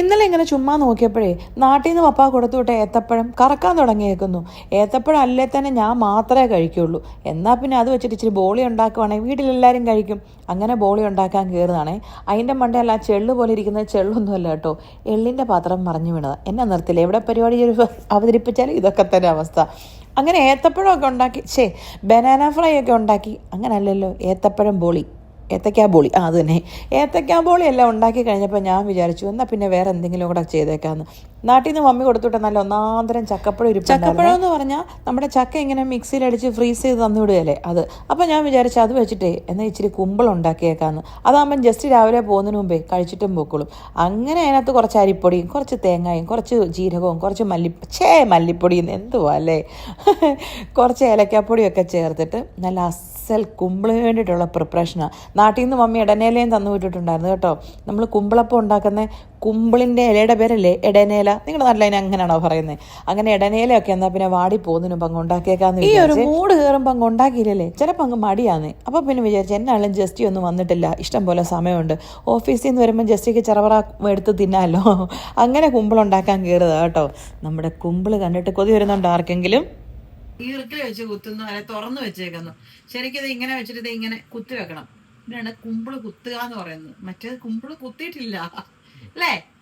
ഇന്നലെ ഇങ്ങനെ ചുമ്മാ നോക്കിയപ്പോഴേ നാട്ടിൽ നിന്ന് പപ്പ കൊടുത്തു വിട്ട ഏത്തപ്പഴം കറക്കാൻ തുടങ്ങിയേക്കുന്നു. ഏത്തപ്പഴം അല്ലേ തന്നെ ഞാൻ മാത്രമേ കഴിക്കുള്ളൂ. എന്നാൽ പിന്നെ അത് വെച്ചിട്ട് ഇച്ചിരി ബോളി ഉണ്ടാക്കുവാണെങ്കിൽ വീട്ടിലെല്ലാവരും കഴിക്കും. അങ്ങനെ ബോളി ഉണ്ടാക്കാൻ കയറുന്നതാണേ അതിന്റെ മണ്ടയല്ല ചെള്ളു പോലെ ഇരിക്കുന്നത് ചെള്ളൊന്നുമല്ല കേട്ടോ. എള്ളിന്റെ പാത്രം മറിഞ്ഞു വീണത്. എന്നെ നിർത്തില്ല. എവിടെ പരിപാടി അവതരിപ്പിച്ചാലും ഇതൊക്കെ തന്നെ അവസ്ഥ. അങ്ങനെ ഏത്തപ്പഴമൊക്കെ ഉണ്ടാക്കി ഷേ ബനാന ഫ്രൈ ഒക്കെ ഉണ്ടാക്കി. അങ്ങനല്ലല്ലോ. ഏത്തപ്പഴം ബോളി. ഏത്തക്കാ ബോളി. ആ അത് തന്നെ. ഏത്തക്കാ ബോളി എല്ലാം ഉണ്ടാക്കി കഴിഞ്ഞപ്പോൾ ഞാൻ വിചാരിച്ചു എന്നാൽ പിന്നെ വേറെ എന്തെങ്കിലും കൂടെ ചെയ്തേക്കാന്ന്. നാട്ടിൽ നിന്ന് മമ്മി കൊടുത്തുവിട്ട നല്ല ഒന്നാന്തരം ചക്കപ്പഴം ഒരു ചക്കപ്പഴം എന്ന് പറഞ്ഞാൽ നമ്മുടെ ചക്ക ഇങ്ങനെ മിക്സിയിൽ അടിച്ച് ഫ്രീസ് ചെയ്ത് തന്നു വിടുകയല്ലേ അത്. അപ്പോൾ ഞാൻ വിചാരിച്ചു അത് വെച്ചിട്ടേ എന്നാൽ ഇച്ചിരി കുമ്പിൾ ഉണ്ടാക്കിയേക്കാന്ന്. അതാകുമ്പം ജസ്റ്റ് രാവിലെ പോകുന്നതിന് മുമ്പേ കഴിച്ചിട്ടും പൊക്കോളും അങ്ങനെ അതിനകത്ത് കുറച്ച് അരിപ്പൊടിയും കുറച്ച് തേങ്ങയും കുറച്ച് ജീരകവും കുറച്ച് മല്ലി ഛേ മല്ലിപ്പൊടിയും എന്തുവാ അല്ലേ? കുറച്ച് ഏലക്കാപ്പൊടിയൊക്കെ ചേർത്തിട്ട് നല്ല അസൽ കുമ്പിളിന് വേണ്ടിയിട്ടുള്ള പ്രിപ്പറേഷനാണ് നാട്ടിൽ നിന്ന് മമ്മി ഇടനേലയും തന്നു വിട്ടിട്ടുണ്ടായിരുന്നു കേട്ടോ. നമ്മൾ കുമ്പിളപ്പം ഉണ്ടാക്കുന്ന കുമ്പിളിന്റെ ഇലയുടെ പേരല്ലേ? ഇടനേല നിങ്ങളുടെ നല്ല അതിന് അങ്ങനെയാണോ പറയുന്നത്? അങ്ങനെ ഇടനേലയൊക്കെ എന്നാൽ പിന്നെ വാടി പോകുന്നതിനും പങ്ക് ഉണ്ടാക്കിയേക്കാന്ന് ഈ ഒരു മൂട് കയറുമ്പോൾ പങ്ക് ഉണ്ടാക്കിയില്ലല്ലേ? ചിലപ്പോൾ അങ്ങ് മടിയാന്ന്. അപ്പോൾ പിന്നെ വിചാരിച്ചു എന്നാളും ജസ്റ്റി ഒന്നും വന്നിട്ടില്ല. ഇഷ്ടം പോലെ സമയമുണ്ട്. ഓഫീസിൽ നിന്ന് വരുമ്പോൾ ജസ്റ്റിക്ക് ചെറവറ എടുത്ത് തിന്നാമല്ലോ അങ്ങനെ കുമ്പിളുണ്ടാക്കാൻ കയറുക കേട്ടോ. നമ്മുടെ കുമ്പിൾ കണ്ടിട്ട് കൊതി വരുന്നുണ്ടോ ആർക്കെങ്കിലും? ഈർക്കിൽ വെച്ച് കുത്തുന്നു അല്ലെ തുറന്നു വെച്ചേക്കുന്നു. ശരിക്കും ഇത് ഇങ്ങനെ വെച്ചിട്ട് ഇത് ഇങ്ങനെ കുത്തി വെക്കണം. ഇതാണ് കുമ്പിൾ കുത്തുക എന്ന് പറയുന്നത്. മറ്റേത് കുമ്പിൾ കുത്തിയിട്ടില്ല. അല്ലേ?